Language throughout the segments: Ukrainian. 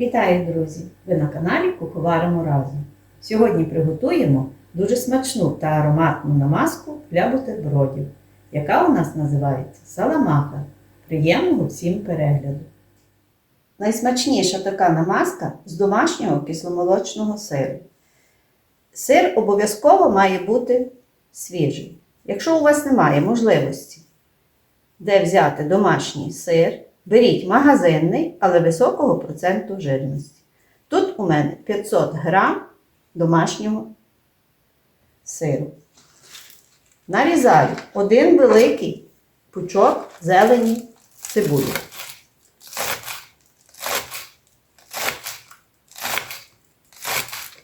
Вітаю, друзі! Ви на каналі Куховаримо разом. Сьогодні приготуємо дуже смачну та ароматну намазку для бутербродів, яка у нас називається саламаха. Приємного всім перегляду! Найсмачніша така намазка з домашнього кисломолочного сиру. Сир обов'язково має бути свіжий. Якщо у вас немає можливості, де взяти домашній сир, беріть магазинний, але високого проценту жирності. Тут у мене 500 грам домашнього сиру. Нарізаю один великий пучок зелені цибулі.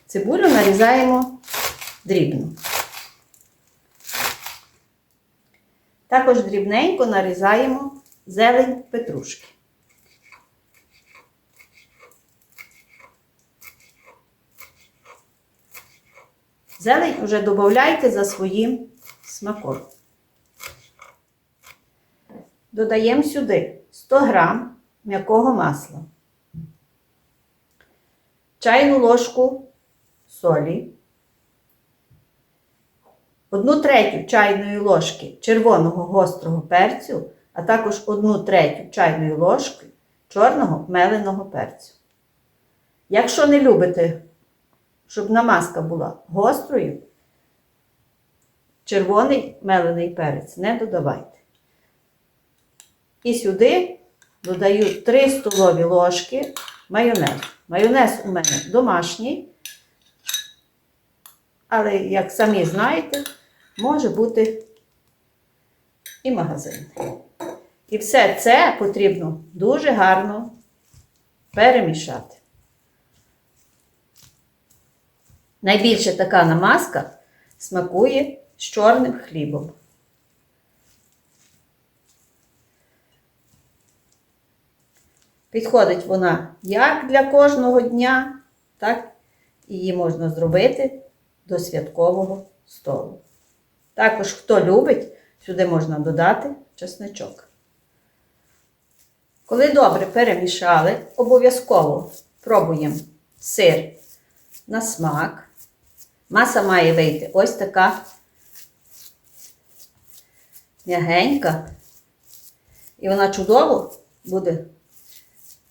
Цибулю нарізаємо дрібно. Також дрібненько нарізаємо зелень петрушки. Зелень вже додавайте за своїм смаком. Додаємо сюди 100 грам м'якого масла, чайну ложку солі, одну третю чайної ложки червоного гострого перцю, а також одну третю чайної ложки чорного меленого перцю. Якщо не любите, щоб намазка була гострою, червоний мелений перець не додавайте. І сюди додаю 3 столові ложки майонезу. Майонез у мене домашній, але, як самі знаєте, може бути і магазинний. І все це потрібно дуже гарно перемішати. Найбільше така намазка смакує з чорним хлібом. Підходить вона як для кожного дня, так і її можна зробити до святкового столу. Також, хто любить, сюди можна додати чесничок. Коли добре перемішали, обов'язково пробуємо сир на смак. Маса має вийти ось така м'ягенька. І вона чудово буде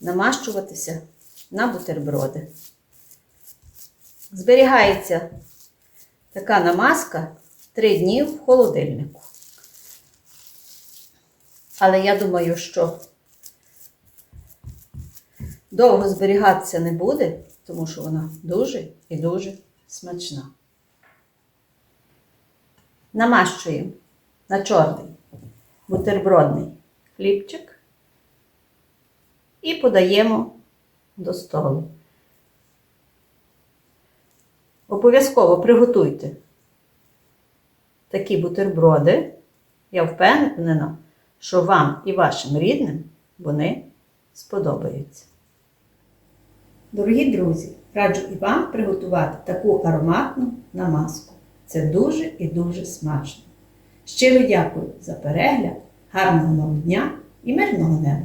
намащуватися на бутерброди. Зберігається така намазка 3 дні в холодильнику. Але я думаю, що довго зберігатися не буде, тому що вона дуже і дуже смачна. Намащуємо на чорний бутербродний хлібчик і подаємо до столу. Обов'язково приготуйте такі бутерброди. Я впевнена, що вам і вашим рідним вони сподобаються. Дорогі друзі, раджу і вам приготувати таку ароматну намазку. Це дуже і дуже смачно. Щиро дякую за перегляд, гарного вам дня і мирного неба!